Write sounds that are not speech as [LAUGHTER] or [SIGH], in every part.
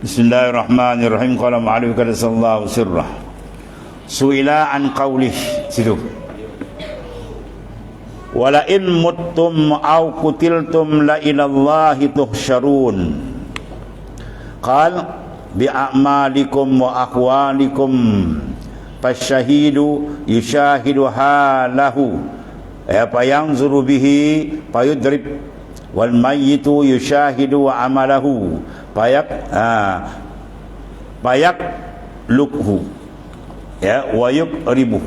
Bismillahirrahmanirrahim. Qala ma'alif kada sallallahu sirrah. Suila an qawlih. Situ. Wala in muttum aw kutiltum la ilallahi tuhsyarun. Qal bi a'malikum wa akhwalikum fasyahidu yushahidu halahu ya fayanzuru bihi fayudrib wal mayyitu yushahidu amalahu payak ha, payak lukhu ya wa yuqribu.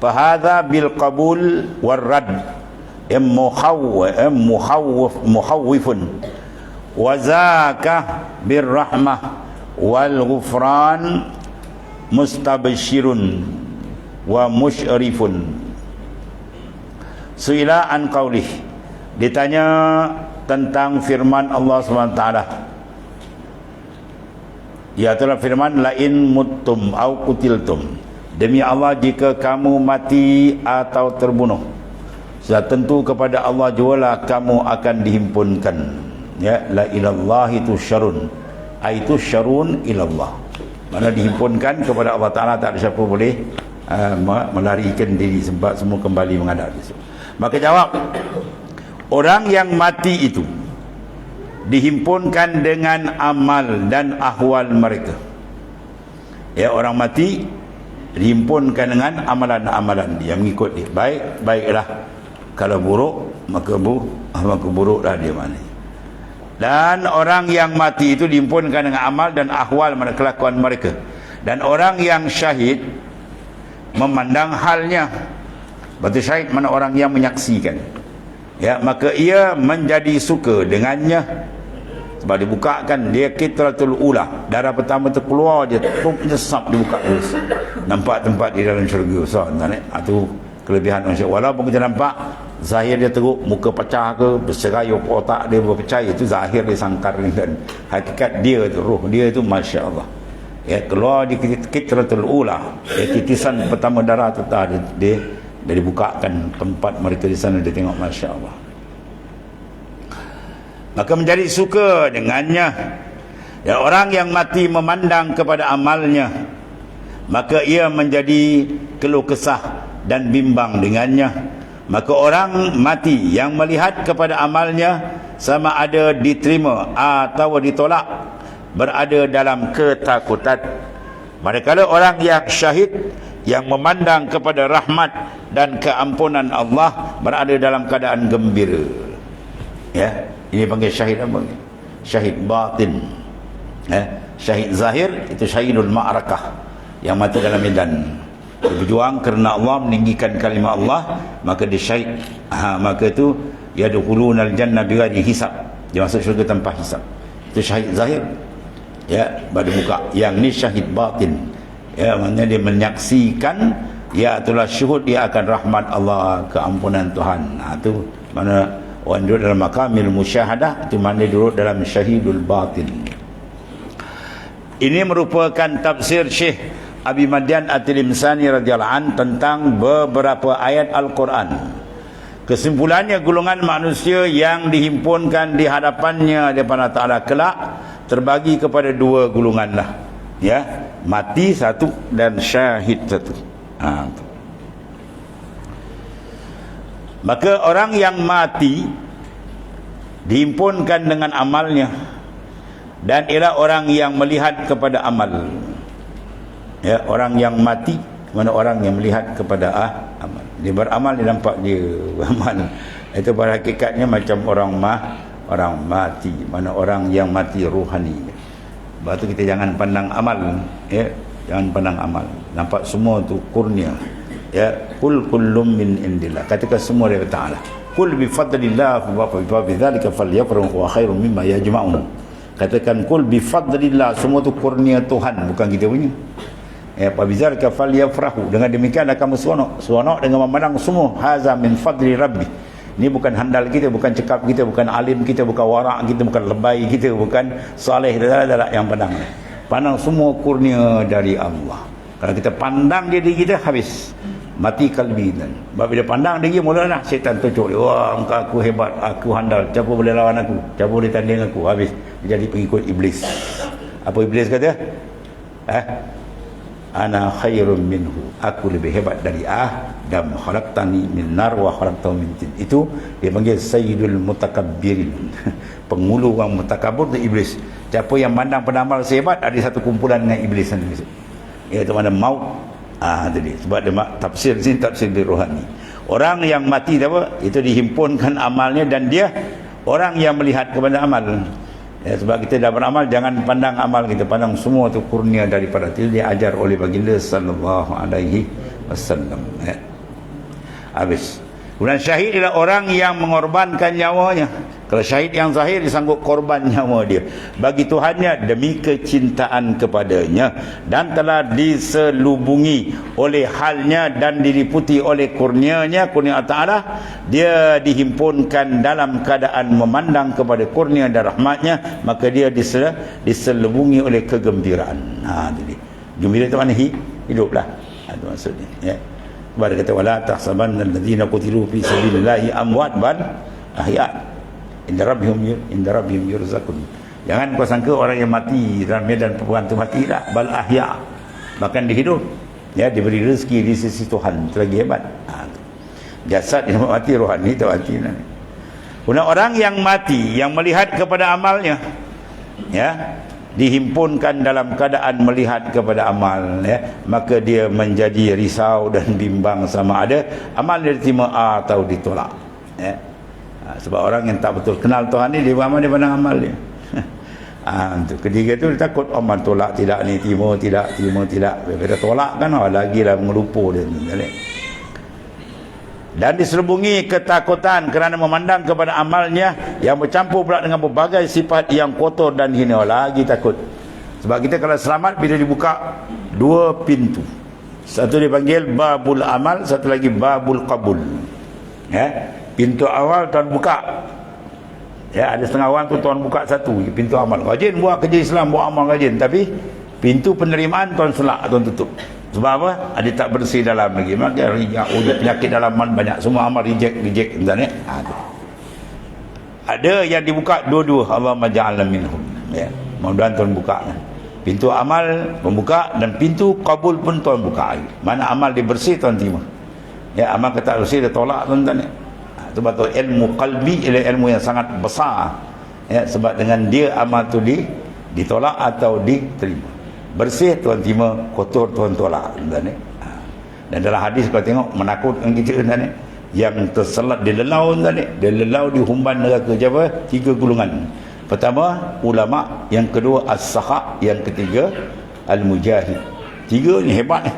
Fahadha bil qabul war rad im mukhawwif im mukhawwif mukhawwifun. Wa zaka bir rahmah wal ghufran mustabshirun wa musyrifun suila an qaulih ditanya tentang firman Allah SWT itulah firman lain muttum au kutiltum demi Allah jika kamu mati atau terbunuh sudah tentu kepada Allah jualah kamu akan dihimpunkan. Ya la ilallah itu syarun itu syarun ilallah. Mana dihimpunkan kepada Allah Ta'ala tak ada siapa boleh uh, melarikan diri sebab semua kembali menghadap maka jawab orang yang mati itu dihimpunkan dengan amal dan ahwal mereka. Ya orang mati dihimpunkan dengan amalan-amalan dia. Mengikut dia. Baik baiklah. Kalau buruk maka bu maka buruklah dia mana dan orang yang mati itu dihimpunkan dengan amal dan ahwal mereka kelakuan mereka. Dan orang yang syahid memandang halnya. Berarti syahid mana orang yang menyaksikan ya maka ia menjadi suka dengannya. Sebab dibukakan dia kitratul ula. Darah pertama tu keluar dia tum nyesap dibuka. Terus nampak tempat di dalam syurga so tuan eh itu kelebihan manusia. Walaupun kita nampak zahir dia teruk muka pecah ke berserayup otak dia berpecah itu zahir dia sangkar dan hakikat dia tu roh dia itu masya-Allah. Ya keluar di kitratul ula. Ya, titisan pertama darah tu dia, dia dia dibukakan tempat mereka di sana dia tengok masya-Allah. Maka menjadi suka dengannya. Ya orang yang mati memandang kepada amalnya maka ia menjadi keluh kesah dan bimbang dengannya. Maka orang mati yang melihat kepada amalnya sama ada diterima atau ditolak berada dalam ketakutan. Manakala orang yang syahid yang memandang kepada rahmat dan keampunan Allah berada dalam keadaan gembira ya ini panggil syahid apa? Syahid batin. Eh, syahid zahir itu syahidul ma'rakah yang mati dalam medan. Berjuang kerana Allah meninggikan kalimah Allah, maka dia syahid. Ha, maka itu yadkhulunal jannah bighairi hisab. Dia masuk syurga tanpa hisab. Itu syahid zahir. Ya, pada muka. Yang ni syahid batin. Ya, maknanya dia menyaksikan ya itulah syuhud dia akan rahmat Allah, keampunan Tuhan. Ha, itu mana orang duduk dalam makamil musyahadah itu mana duduk dalam syahidul batin ini merupakan tafsir Syekh Abi Madian At-Tilimsani radhiyallahu an tentang beberapa ayat Al-Quran. Kesimpulannya golongan manusia yang dihimpunkan di hadapannya daripada Ta'ala kelak terbagi kepada dua golongan lah ya mati satu dan syahid satu ha. Maka orang yang mati dihimpunkan dengan amalnya dan ialah orang yang melihat kepada amal. Ya, orang yang mati mana orang yang melihat kepada ah, amal. Dia beramal dia nampak dia [LAUGHS] beramal. Itu pada hakikatnya macam orang mah orang mati, mana orang yang mati rohani. Sebab tu kita jangan pandang amal, ya. Jangan pandang amal. Nampak semua tu kurnia ya. Kul kullum min indillah. Katakan semua dari taala. Kul bi fadlillah wa bi dzalika falyafrahu wa khairum mimma yajma'un. Katakan kul bi fadlillah semua tu kurnia Tuhan bukan kita punya. Ya fa dzalika falyafrahu. Dengan demikian akan berseronok. Seronok dengan memandang semua. Haza min fadli rabbi ini bukan handal kita bukan cekap kita bukan alim kita bukan warak kita bukan lebay kita bukan saleh adalah yang pandang pandang semua kurnia dari Allah. Kalau kita pandang diri kita habis. Mati kalbi dan. Bila pandang dia mula lah syaitan tunjuk dia wah engkau aku hebat aku handal. Siapa boleh lawan aku? Siapa boleh tanding aku? Habis. Jadi pengikut iblis. Apa iblis kata? Eh ana khairun minhu. Aku lebih hebat dari Adam khalaqtani min nar wa khalaqtahu min tin. Itu dia panggil sayyidul mutakabbirin. [LAUGHS] Pengulu orang mutakabur tu iblis. Siapa yang mandang penamal sehebat ada satu kumpulan dengan iblis sendiri iaitu mana maut. Ah tadi sebab dia tafsir sini tafsir di rohani. Orang yang mati apa? Itu dihimpunkan amalnya dan dia orang yang melihat kepada amal. Ya, sebab kita dah beramal jangan pandang amal kita pandang semua tu kurnia daripada itu dia ajar oleh baginda sallallahu alaihi wasallam. Ya. Habis. Kemudian syahid adalah orang yang mengorbankan nyawanya. Kalau syahid yang zahir disanggup korban nyawa dia. Bagi Tuhannya demi kecintaan kepadanya. Dan telah diselubungi oleh halnya dan diliputi oleh kurnianya. Kurnia Ta'ala. Dia dihimpunkan dalam keadaan memandang kepada kurnia dan rahmatnya. Maka dia disel, diselubungi oleh kegembiraan. Ha, jadi. Gembira itu mana? Hiduplah. Itu maksudnya. Ya. Kepada kata wala tahsabanna alladhina qutilu fi sabilillahi amwat bal ahya. Inda rabbihum inda rabbihim yurzaqun. Jangan kau sangka orang yang mati dalam medan perang tu mati tak bal ahya. Bahkan dia hidup. Ya diberi rezeki di sisi Tuhan itu lagi hebat. Ha, jasad yang [LAUGHS] mati rohani tu mati nanti. orang yang mati yang melihat kepada amalnya ya dihimpunkan dalam keadaan melihat kepada amal ya maka dia menjadi risau dan bimbang sama ada amal dia diterima atau ditolak ya ha, sebab orang yang tak betul kenal Tuhan ni dia beramal dia pandang amal dia? [LAUGHS] Ha, untuk ketiga tu dia takut amal tolak tidak ni terima tidak terima tidak. Bila tolak kan oh, lagi lah mengelupu dia ni. Dan diselubungi ketakutan kerana memandang kepada amalnya yang bercampur pula dengan berbagai sifat yang kotor dan hina. Lagi takut. Sebab kita kalau selamat bila dibuka dua pintu. Satu dipanggil babul amal satu lagi babul qabul. Ya pintu awal tuan buka ya ada setengah orang tu tuan buka satu pintu amal rajin buat kerja Islam buat amal rajin tapi pintu penerimaan tuan selak tuan tutup sebab apa? Ada tak bersih dalam lagi. Maka rijak, wujud penyakit dalam banyak. Semua amal reject, reject. Misalnya. Ada. Ada yang dibuka dua-dua. Allah maja'ala minhum. Ya. Mudah-mudahan Tuhan buka. Pintu amal membuka dan pintu kabul pun Tuhan buka. Mana amal dia bersih Tuhan terima. Ya, amal kata bersih dia tolak tuan-tuan. Ya. Tu ilmu kalbi ialah ilmu yang sangat besar. Ya, sebab dengan dia amal tu di, ditolak atau diterima. Bersih tuan terima kotor tuan tolak. Tuan ni. Ha. dan dalam hadis kau tengok menakutkan kita tuan ni. Yang terselat di lelau tuan ni. Di lelau di humban neraka. Siapa? Tiga gulungan pertama ulama. Yang kedua as-sahab yang ketiga al-mujahid. Tiga ni hebat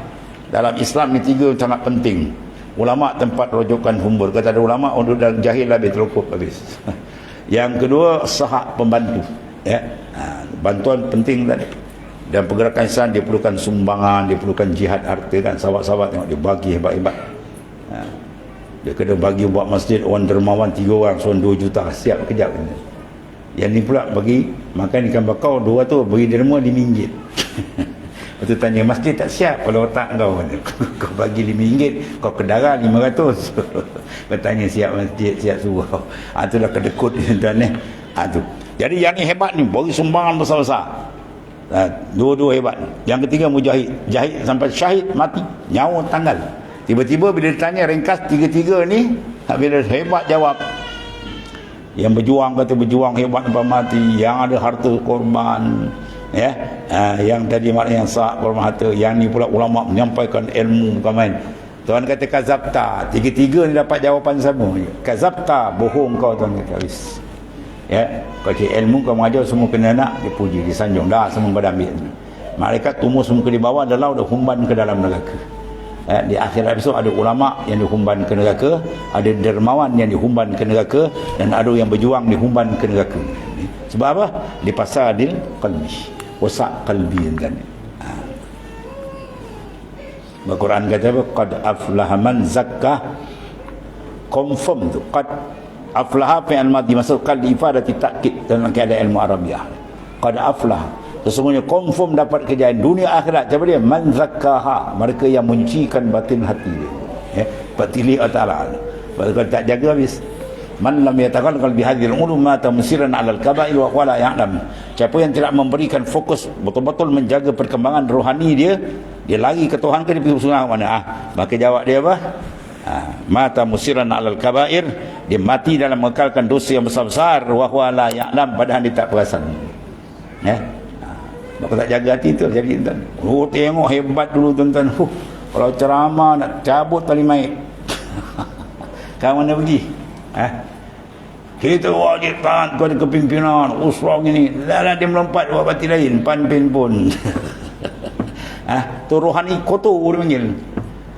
dalam Islam ni tiga sangat penting ulama tempat rujukan humbur kata ada ulama untuk dan jahil lebih terukup habis. [LAUGHS] Yang kedua sahak pembantu. Ya. Ha, bantuan penting tadi. Dan pergerakan Islam dia perlukan sumbangan dia perlukan jihad harta kan. Sahabat-sahabat tengok dia bagi hebat-hebat. Ha. dia kena bagi buat masjid orang dermawan tiga orang so 2 juta siap kejap kena yang ni pula bagi makan ikan bakau dua tu beri derma di minggit [LAUGHS] Lepas tu tanya, masjid tak siap kalau otak kau. [LAUGHS] Kau bagi RM5, kau kedara RM500. Kau [LAUGHS] tanya, siap masjid, siap surau. [LAUGHS] Ha, ah, dah kedekut ni tuan ni. Ha, tu. Jadi yang ni hebat ni, bagi sumbangan besar-besar. Ha, dua-dua hebat. Yang ketiga, mujahid. Jahid sampai syahid, mati. Nyawa tanggal. Tiba-tiba bila ditanya ringkas tiga-tiga ni, bila hebat jawab, yang berjuang kata berjuang hebat sampai mati yang ada harta korban ya? Ha, yang tadi makna yang sah korban harta yang ni pula ulama menyampaikan ilmu bukan main. Tuan kata kazabta. Tiga-tiga ni dapat jawapan sama. Kazabta bohong kau tuan kata. Habis. Ya? Kalau ilmu kau mengajar semua kena nak. Dipuji disanjung dah semua pada ambil. Malaikat tumbuh semua ke di bawah dalam dah humban ke dalam neraka. Ya, di akhirat besok ada ulama yang dihumban ke neraka. Ada dermawan yang dihumban ke neraka. Dan ada yang berjuang dihumban ke neraka. Sebab apa? Di pasal adil qalbi wasak qalbi kan ha. Al-Quran kata apa? Qad aflaha man zakka. Confirm tu. Qad aflaha fi'al madhi masukkan di ifadati takkid dalam keadaan ilmu Arabiah. Qad aflaha. Sesungguhnya confirm dapat kejayaan dunia akhirat. Siapa dia? Man zakkaha. Mereka yang menyucikan batin hati dia. Ya patili taala kalau tak jaga habis man lam yataghallal bi hadhihi al-ulum mata musiran 'ala al-kaba'ir wa qala ya'lam siapa yang tidak memberikan fokus betul-betul menjaga perkembangan rohani dia dia lari ke Tuhan ke dia pergi sungai mana ah maka jawab dia apa ha, mata musiran 'ala al-kaba'ir dia mati dalam mengekalkan dosa yang besar-besar wa qala ya'lam padahal dia tak perasan ya Maka tak jaga hati tu jadi tuan. Oh tengok hebat dulu tuan-tuan. Huh, kalau ceramah nak cabut tali maik. [LAUGHS] Kau mana pergi? Eh? Kita wajib tahan kepada kepimpinan usrah ini. Dalam dia melompat buat parti lain. Pan pin pun. [LAUGHS] ah, tu rohani kotor dia panggil.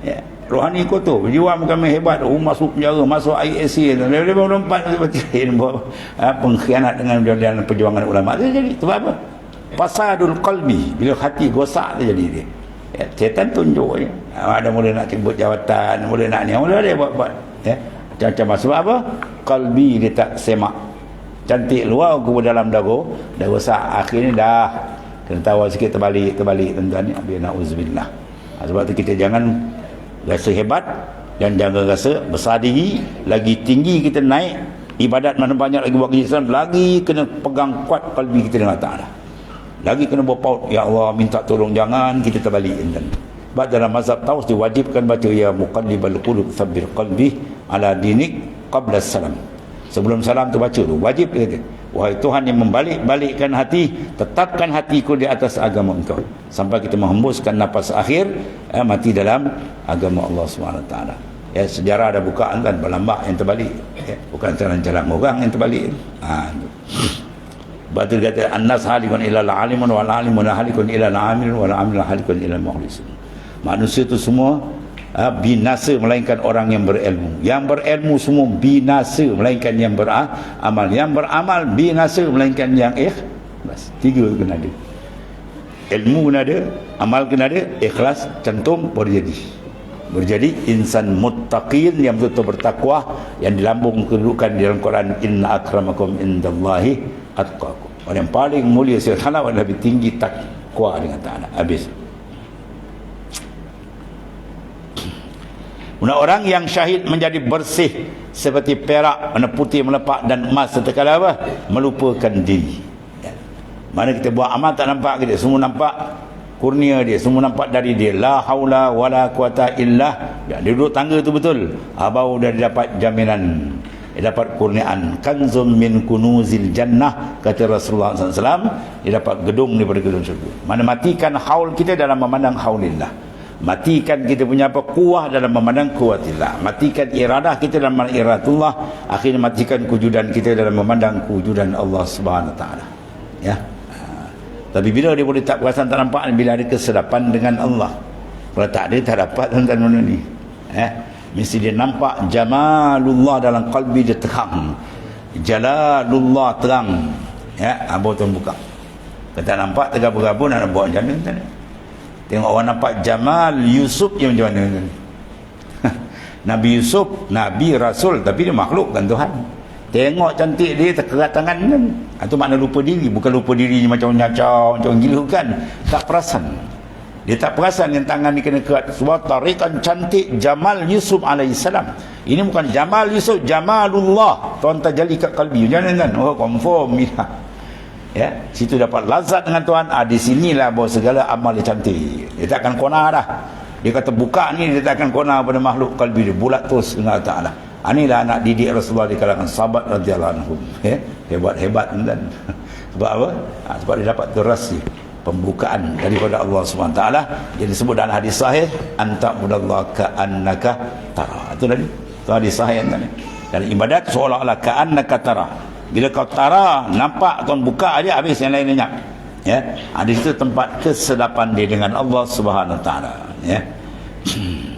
Ya. Rohani kotor. Jiwa kami hebat. Oh, masuk penjara. Masuk ISC. Dia, dia melompat buat parti lain. Buat, ah, pengkhianat dengan perjuangan ulama. Jadi sebab apa? fasadul qalbi bila hati gosak tu jadi dia ya, setan tunjuk ya. ada mula nak cebut jawatan mula nak ni mula dia buat-buat ya macam-macam sebab apa qalbi dia tak semak. Cantik luar ke dalam dagu dah gosak akhirnya dah. Kena tahu sikit terbalik terbalik tuan-tuan. Ni na'udzubillah ha, sebab tu kita jangan rasa hebat dan jangan rasa besar diri. Lagi tinggi kita naik ibadat mana banyak lagi buat kerja lagi kena pegang kuat kalbi kita dengan ta'ala lagi kena berpaut ya Allah minta tolong jangan. Kita terbalik enten sebab dalam mazhab taus diwajibkan baca ya muqallibal qulub tsabbir qalbi ala dinik qabla salam. Sebelum salam tu baca tu wajib dia kata wahai Tuhan yang membalik-balikkan hati tetapkan hatiku di atas agama engkau. Sampai kita menghembuskan nafas akhir eh, mati dalam agama Allah SWT ya sejarah ada bukaan kan berlambak yang terbalik. Ya, bukan jalan-jalan orang yang terbalik. Ha, Batil kata annas halikun ila alimun wal alimun halikun ila amil wal amil halikun ila mukhlisin. Manusia itu semua uh, binasa melainkan orang yang berilmu. Yang berilmu semua binasa melainkan yang beramal. Yang beramal binasa melainkan yang ikhlas. Tiga kena ada. Ilmu kena ada, amal kena ada, ikhlas cantum boleh jadi. Berjadi insan muttaqin yang betul-betul bertakwa yang dilambung kedudukan di dalam Quran inna akramakum indallahi atqakum orang yang paling mulia sisi Allah lebih tinggi takwa dengan ta'ala habis Una orang yang syahid menjadi bersih seperti perak, warna putih melepak dan emas setekala apa? Melupakan diri. Ya. Mana kita buat amal tak nampak kita, semua nampak kurnia dia, semua nampak dari dia. La haula wala quwata illa. Ya, dia duduk tangga tu betul. Abau dah dapat jaminan dia dapat kurniaan kanzum min kunuzil jannah kata Rasulullah SAW dia dapat gedung daripada gedung syurga mana matikan haul kita dalam memandang haulillah matikan kita punya apa kuah dalam memandang kuatillah. Matikan iradah kita dalam memandang iratullah akhirnya matikan kujudan kita dalam memandang kujudan Allah Subhanahu taala. Ya? Ha. tapi bila dia boleh tak perasan tak nampak bila ada kesedapan dengan Allah. Kalau tak ada tak dapat tuan-tuan ni eh mesti dia nampak jamalullah dalam kalbi dia terang. Jalalullah terang. Ya? Abu tu buka? Kata nampak tergabung-gabung nak buat macam mana tengok orang nampak jamal Yusuf yang macam mana [LAUGHS] Nabi Yusuf Nabi Rasul tapi dia makhluk kan Tuhan tengok cantik dia terkerat tangan kan itu makna lupa diri bukan lupa diri macam nyacau macam gila kan tak perasan dia tak perasan yang tangan ni kena kerat. Sebab tarikan cantik Jamal Yusuf alaihissalam. Ini bukan Jamal Yusuf, Jamalullah. Tuan terjali kat kalbi. Jangan kan? Oh, confirm. Ya. [LAUGHS] ya. Situ dapat lazat dengan Tuhan. Ah, di sinilah bahawa segala amal dia cantik. Dia tak akan kona dah. Dia kata buka ni, dia tak akan kona pada makhluk kalbi dia. Bulat terus dengan Allah Ta'ala. Inilah anak didik Rasulullah di kalangan sahabat radhiyallahu anhum. Ya. Hebat-hebat dan [LAUGHS] sebab apa? Ha, sebab dia dapat terasi pembukaan daripada Allah SWT jadi disebut dalam hadis sahih anta budallah ka annaka tara itu tadi itu hadis sahih tadi dan ibadat seolah-olah ka annaka tara bila kau tara nampak tuan buka aja habis yang lain lenyap ya hadis itu tempat kesedapan dia dengan Allah Subhanahu taala ya [CLEARS THROAT]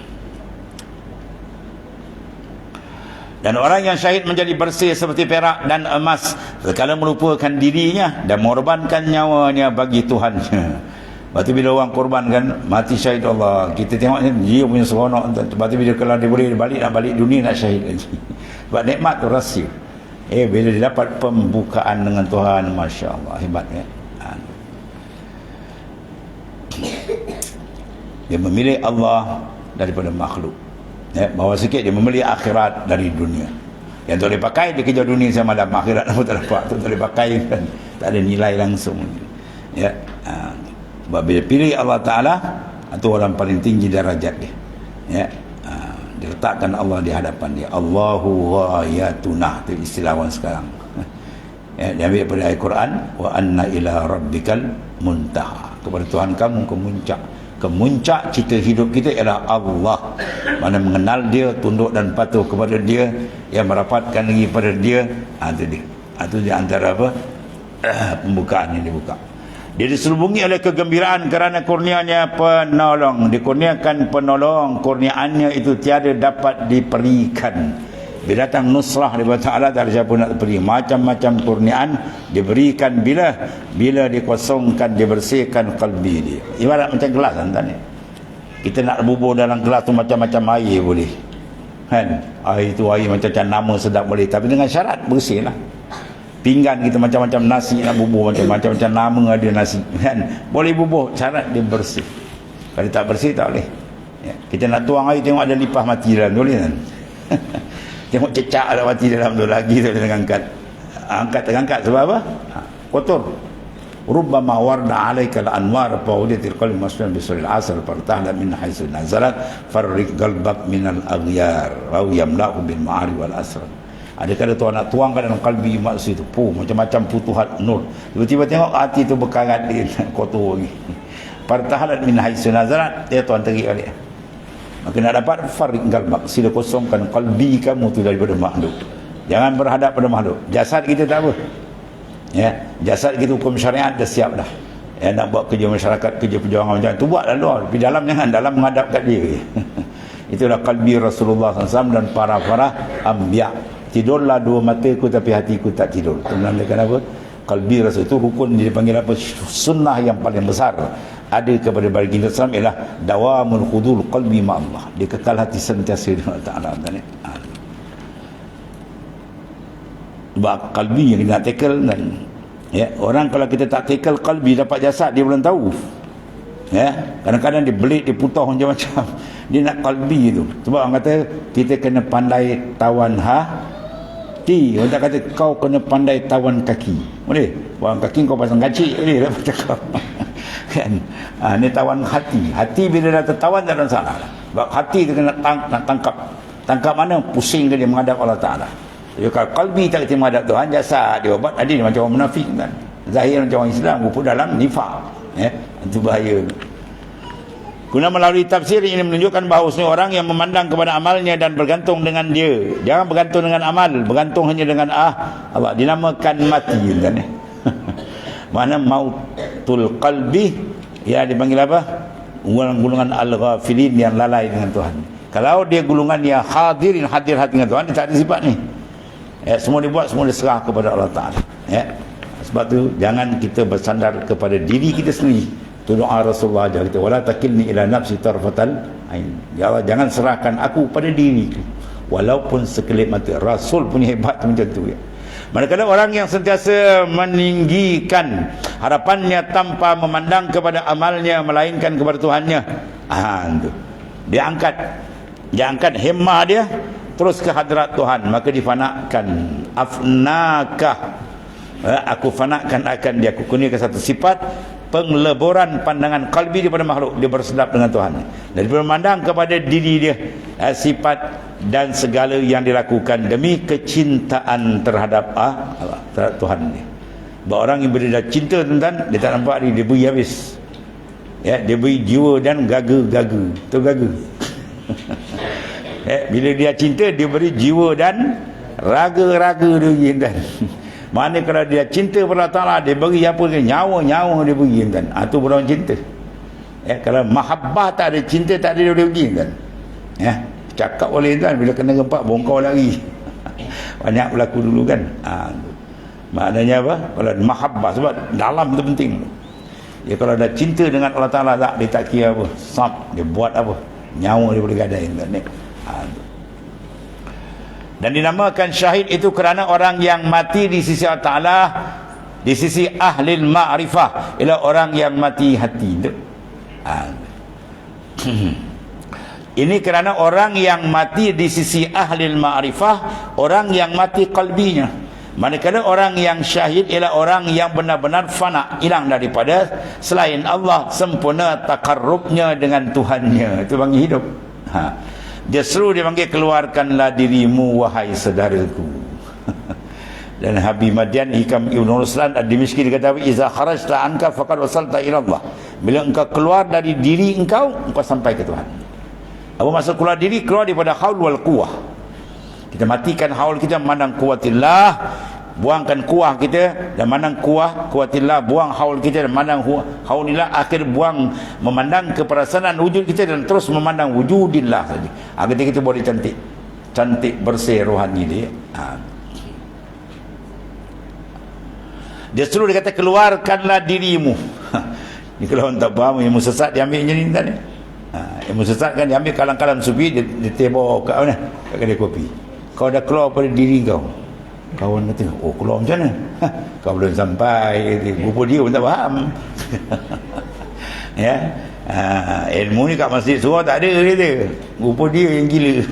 Dan orang yang syahid menjadi bersih seperti perak dan emas sekala melupakan dirinya dan mengorbankan nyawanya bagi Tuhan. Tu bila orang korban kan mati syahid Allah. Kita tengok dia punya seronok. Tu bila kalau dia boleh balik nak balik dunia nak syahid lagi. [LAUGHS] Sebab nikmat tu rahsia. Eh bila dia dapat pembukaan dengan Tuhan Masya Allah hebat ya. Dia memilih Allah daripada makhluk. ya, bawa sikit dia membeli akhirat dari dunia yang tak boleh pakai dia kejar dunia sama dalam akhirat [LAUGHS] apa tak dapat tak boleh pakai kan tak ada nilai langsung ya ha. sebab bila pilih Allah Ta'ala itu orang paling tinggi darajat dia ya ha. Diletakkan Allah di hadapan dia. Allahu ghayatuna. Itu istilah orang sekarang. [LAUGHS] Ya, dia ambil daripada ayat Quran wa anna ila rabbikal muntaha. Kepada Tuhan kamu kemuncak kemuncak cita hidup kita ialah Allah. Mana mengenal dia tunduk dan patuh kepada dia yang merapatkan lagi pada dia. Ha, itu dia. Ha, itu dia antara apa? [CLEARS THROAT] Pembukaan yang dibuka dia diselubungi oleh kegembiraan kerana kurnianya penolong. Dikurniakan penolong kurniaannya itu tiada dapat diperikan. Bila datang nusrah daripada Ta'ala tak ada siapa nak beri macam-macam kurniaan diberikan bila? Bila dikosongkan dibersihkan kalbi dia. Ibarat macam gelas tuan ni kita nak bubur dalam gelas tu macam-macam air boleh. Kan? Air tu air macam-macam nama sedap boleh. Tapi dengan syarat bersih lah pinggan kita macam-macam nasi nak bubur macam-macam nama ada nasi kan boleh bubur syarat dia bersih kalau tak bersih tak boleh ya. kita nak tuang air tengok ada lipah mati dalam boleh kan [LAUGHS] Tengok cecak ada mati dalam tu lagi tu dia angkat. Angkat terangkat sebab apa? Ha, kotor. Rubbama warda alaika al-anwar fawdiyatil qalbi maslan bi sulil asr fartahla min haythu nazalat farriq qalbak min al-aghyar wa yamla'u bil ma'ari wal asr. Ada kala tuan nak tuangkan dalam kalbi maksud itu. Puh, macam-macam putuhat nur. Tiba-tiba tengok hati tu berkarat dia [LAUGHS] kotor lagi. Fartahla min haythu nazalat dia tuan terik balik. Maka nak dapat farik galbak sila kosongkan kalbi kamu tu daripada makhluk. Jangan berhadap pada makhluk. Jasad kita tak apa. Ya, jasad kita hukum syariat dah siap dah. Ya, nak buat kerja masyarakat, kerja perjuangan macam tu buat luar. Tapi dalam jangan dalam menghadap kat dia. [LAUGHS] Itulah kalbi Rasulullah SAW dan para-para ambiak. Tidurlah dua mata ku tapi hatiku tak tidur. Itu menandakan apa? Kalbi Rasul itu rukun dia dipanggil apa? Sunnah yang paling besar ada kepada baginda Islam ialah dawamul khudul qalbi ma Allah dia kekal hati sentiasa dengan Allah Ta'ala ha. sebab kalbi yang kita tackle dan ya, orang kalau kita tak tackle kalbi dapat jasad dia belum tahu ya, kadang-kadang dia belit dia putar macam-macam [LAUGHS] dia nak kalbi itu sebab orang kata kita kena pandai tawan ha Ti, orang tak kata kau kena pandai tawan kaki. Boleh? orang kaki kau pasang kacik boleh [LAUGHS] tak? Kau kan? Ha, ni tawan hati. Hati bila dah tertawan tak ada masalah sebab hati tu kena tang, nak tangkap. Tangkap mana? Pusing dia menghadap Allah Ta'ala. Jadi kalau kalbi tak kena menghadap Tuhan jasa dia obat ada macam orang munafik kan. Zahir macam orang Islam rupa dalam nifak. Eh, itu bahaya Guna melalui tafsir ini menunjukkan bahawa orang yang memandang kepada amalnya dan bergantung dengan dia. Jangan bergantung dengan amal, bergantung hanya dengan ah Allah dinamakan mati kan [LAUGHS] mana mautul qalbi? Ya dipanggil apa? Golongan al-ghafilin yang lalai dengan Tuhan. Kalau dia golongan yang hadirin hadir hati dengan Tuhan dia tak ada sifat ni. Ya, semua dibuat semua diserah kepada Allah Ta'ala. Ya. sebab tu jangan kita bersandar kepada diri kita sendiri tu doa Rasulullah ajar kita wala takilni ila nafsi tarfatal ain. Ya Allah jangan serahkan aku pada diri walaupun sekelip mata Rasul punya hebat macam tu ya. Manakala orang yang sentiasa meninggikan harapannya tanpa memandang kepada amalnya melainkan kepada Tuhannya. Ah itu. Dia angkat. Dia angkat hemah dia terus ke hadrat Tuhan. Maka difanakan afnaka eh, aku fanakan akan dia. Aku kurniakan satu sifat pengleburan pandangan kalbi daripada makhluk dia bersedap dengan Tuhan. Dan dia memandang kepada diri dia eh, sifat dan segala yang dilakukan demi kecintaan terhadap ah, terhadap Tuhan dia. Bahawa orang yang berada cinta tuan dia tak nampak ni dia beri habis. Ya, dia beri jiwa dan gaga-gaga tu gaga? Ya, [LAUGHS] bila dia cinta dia beri jiwa dan raga-raga dia tuan mana kalau dia cinta pada Ta'ala dia beri apa ke? Nyawa-nyawa dia beri kan? Itu orang cinta. Ya, kalau mahabbah tak ada cinta tak ada dia boleh pergi kan? Ya, cakap oleh kan bila kena gempak bongkau lagi [LAUGHS] banyak berlaku dulu kan? Ha, maknanya apa? Kalau mahabbah sebab dalam itu penting. Ya, kalau ada cinta dengan Allah Ta'ala tak dia tak kira apa. Sab dia buat apa? Nyawa dia boleh gadai kan? Ha, dan dinamakan syahid itu kerana orang yang mati di sisi Allah Ta'ala di sisi ahli ma'rifah ialah orang yang mati hati ha. [CLEARS THROAT] ini kerana orang yang mati di sisi ahli ma'rifah orang yang mati kalbinya Manakala orang yang syahid ialah orang yang benar-benar fana, hilang daripada selain Allah, sempurna takarrubnya dengan Tuhannya. Itu panggil hidup. Ha. Dia seru dia panggil keluarkanlah dirimu wahai saudaraku. [LAUGHS] Dan Habib Madian Hikam Ibn Ruslan Ad-Dimishki dia kata Iza kharajta anka faqad wasalta ila Allah. Bila engkau keluar dari diri engkau, engkau sampai ke Tuhan. Apa maksud keluar diri? Keluar daripada haul wal quwah kita matikan haul kita memandang kuatillah buangkan kuah kita dan mandang kuah kuatillah buang haul kita dan mandang haulillah akhir buang memandang keperasaan wujud kita dan terus memandang wujudillah saja. Agar kita boleh cantik cantik bersih rohani dia ha. dia suruh dia kata keluarkanlah dirimu. [LAUGHS] Ni kalau orang tak faham yang sesat dia ambil ni tadi. Ha. yang sesat kan dia ambil kalang-kalang sufi dia, dia tebok kat mana? Kat kedai kopi. Kau dah keluar pada diri kau kawan kata oh keluar macam mana? Kau belum sampai. Rupa dia pun tak faham. [LAUGHS] Ya? Ha, ilmu ni kat masjid surah tak ada dia rupa dia yang gila. [LAUGHS]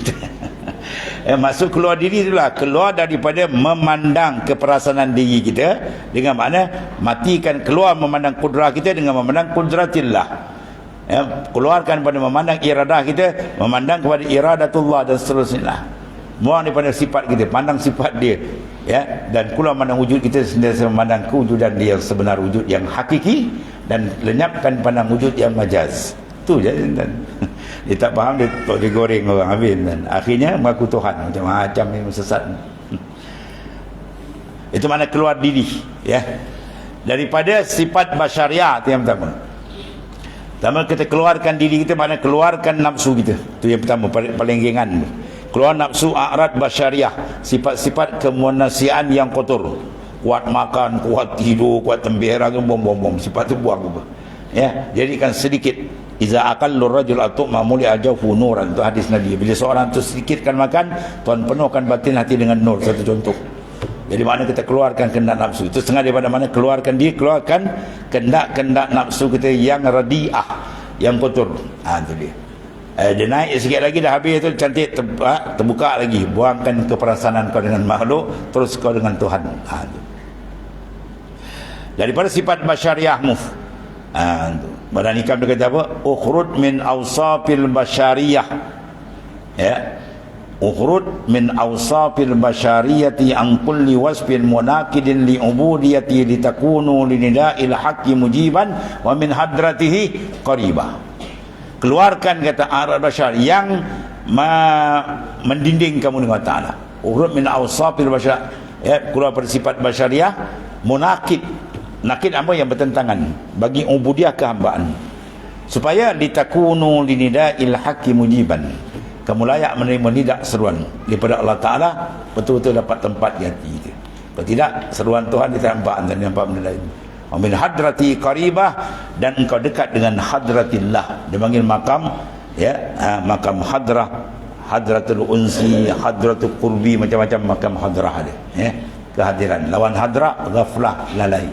Eh, maksud keluar diri itulah keluar daripada memandang keperasaan diri kita dengan makna matikan keluar memandang kudrah kita dengan memandang kudratillah. Ya, keluarkan pada memandang iradah kita memandang kepada iradatullah dan seterusnya buang daripada sifat kita pandang sifat dia ya. Dan keluar pandang wujud kita sentiasa memandang kewujudan dia yang sebenar wujud yang hakiki dan lenyapkan pandang wujud yang majaz. Tu je dan [LAUGHS] dia tak faham dia tak digoreng orang habis dan akhirnya mengaku Tuhan macam-macam yang sesat. [LAUGHS] Itu mana keluar diri ya. Daripada sifat basyariah yang pertama. Pertama kita keluarkan diri kita mana keluarkan nafsu kita. Itu yang pertama paling ringan keluar nafsu a'rad basyariah. Sifat-sifat kemunasian yang kotor. Kuat makan kuat tidur kuat tembera bom bom bom sifat tu buang apa ya jadikan sedikit. Iza aqallu rajul atu mamuli ajafu nuran. Tu hadis nabi. Bila seorang tu sedikitkan makan tuan penuhkan batin hati dengan nur. Satu contoh. Jadi mana kita keluarkan kendak nafsu? Itu setengah daripada mana? Keluarkan dia keluarkan kendak-kendak nafsu kita yang radiah yang kotor. Ha tu dia eh, dia naik sikit lagi dah habis tu cantik terbuka, terbuka lagi. Buangkan keperasaan kau dengan makhluk terus kau dengan Tuhan. Ha, tu. daripada sifat basyariahmu ha, tu. badan ikam dia kata apa? Ukhrud min awsafil basyariyah ya. Ukhrud min awsafil basyariyati an kulli wasfin munakidin li ubudiyati litakunu linida'il haqqi mujiban wa min hadratihi qaribah keluarkan kata Arab Bashar yang mendinding kamu dengan Ta'ala. Urut min awsafil bashar. Ya, keluar pada sifat basyariah munakid nakid apa? Yang bertentangan. Bagi ubudiah kehambaan. Supaya ditakunu linida'il haqi mujiban. Kamu layak menerima nidak seruan daripada Allah Ta'ala betul-betul dapat tempat di hati kalau tidak seruan Tuhan ditambah dan nampak benda lain wa min hadrati qaribah dan engkau dekat dengan hadratillah. Dia panggil makam ya ha, makam hadrah. Hadratul unsi hadratul qurbi macam-macam makam hadrah dia ya. Kehadiran. Lawan hadrah ghaflah lalai.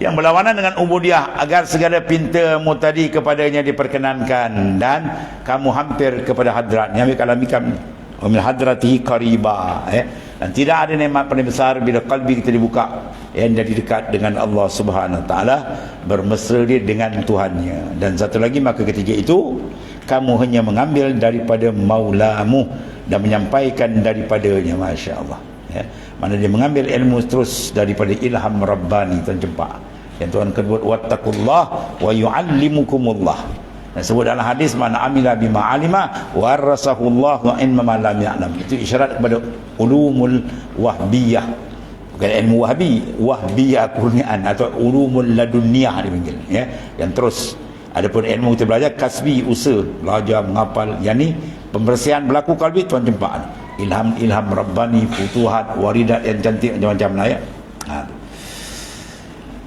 Yang berlawanan dengan ubudiah agar segala pintamu tadi kepadanya diperkenankan dan kamu hampir kepada hadrat. Ni ambil kalam ikam wa min hadratihi qariba ya dan tidak ada nikmat paling besar bila kalbi kita dibuka yang jadi dekat dengan Allah Subhanahu Wa Taala bermesra dia dengan Tuhannya. Dan satu lagi maka ketiga itu kamu hanya mengambil daripada maulamu dan menyampaikan daripadanya masya-Allah. Ya. Mana dia mengambil ilmu terus daripada ilham rabbani tuan jumpa. Yang Tuhan kedua wattaqullah wa yuallimukumullah sebut dalam hadis mana amila bima alima warasahullah wa in ma lam ya'lam. Itu isyarat kepada ulumul wahbiyah. Bukan ilmu wahbi, wahbiyah kurnian atau ulumul ladunniyah dipanggil ya. Yang terus adapun ilmu kita belajar kasbi usaha, belajar menghafal yang ni pembersihan berlaku kalbi tuan jumpa ilham ilham rabbani futuhat waridat yang cantik macam-macam lah ya. Ha.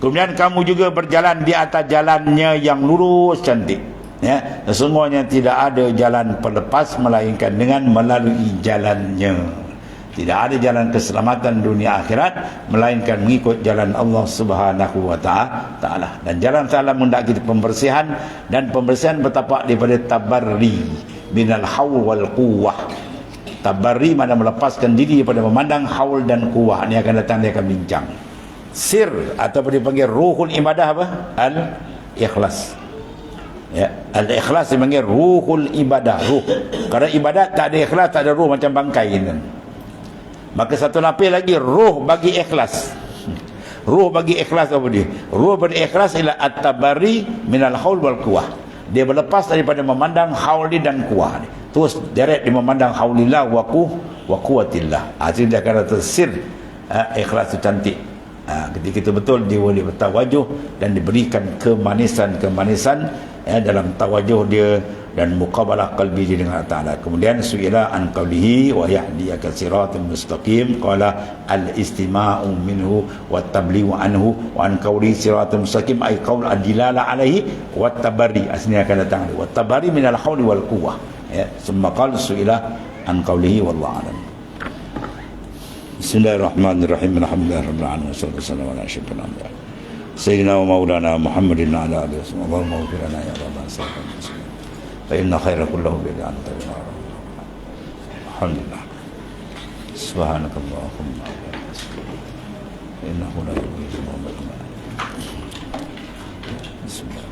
Kemudian kamu juga berjalan di atas jalannya yang lurus cantik ya sesungguhnya tidak ada jalan pelepas melainkan dengan melalui jalannya. Tidak ada jalan keselamatan dunia akhirat melainkan mengikut jalan Allah Subhanahu wa taala. Dan jalan taala mendak kita pembersihan dan pembersihan bertapak daripada tabarri minal haul wal quwwah. Tabarri mana melepaskan diri daripada memandang haul dan kuwah ini akan datang dia akan bincang. Sir atau dipanggil ruhul ibadah apa? Al ikhlas ya al ikhlas dipanggil ruhul ibadah ruh kerana ibadat tak ada ikhlas tak ada ruh macam bangkai kan Maka satu lapis lagi ruh bagi ikhlas. Ruh bagi ikhlas apa dia? Ruh bagi ikhlas ialah at-tabari minal haul wal quwah. Dia berlepas daripada memandang hauli dan kuah ni. Terus direct dia memandang haulillah wa quh wa quwatillah. Hasil dia akan tersir ha, ikhlas itu cantik. Ha, ketika itu betul dia boleh bertawajuh dan diberikan kemanisan-kemanisan ya, dalam tawajuh dia dan muqabalah qalbi dia dengan Allah Ta'ala. Kemudian su'ila an qawlihi wa yahdiyaka siratul mustaqim. Qala al istima'u minhu wa tablighu anhu wa an qawli siratul mustaqim. Ay qawl adilala alaihi wa tabarri aslinya akan datang wa tabarri min al hawli wal quwwah. Ya summa qala su'ila an qawlihi wallahu alam. Bismillahirrahmanirrahim. Sallallahu alaihi wasallam Sayyidina سيدنا ومولانا محمد على آله وسلم. اللهم اغفر لنا يا رب العالمين فإن خير كله بيد أنت الحمد لله. سبحانك اللهم وبحمدك. إنه لا يضل بسم الله.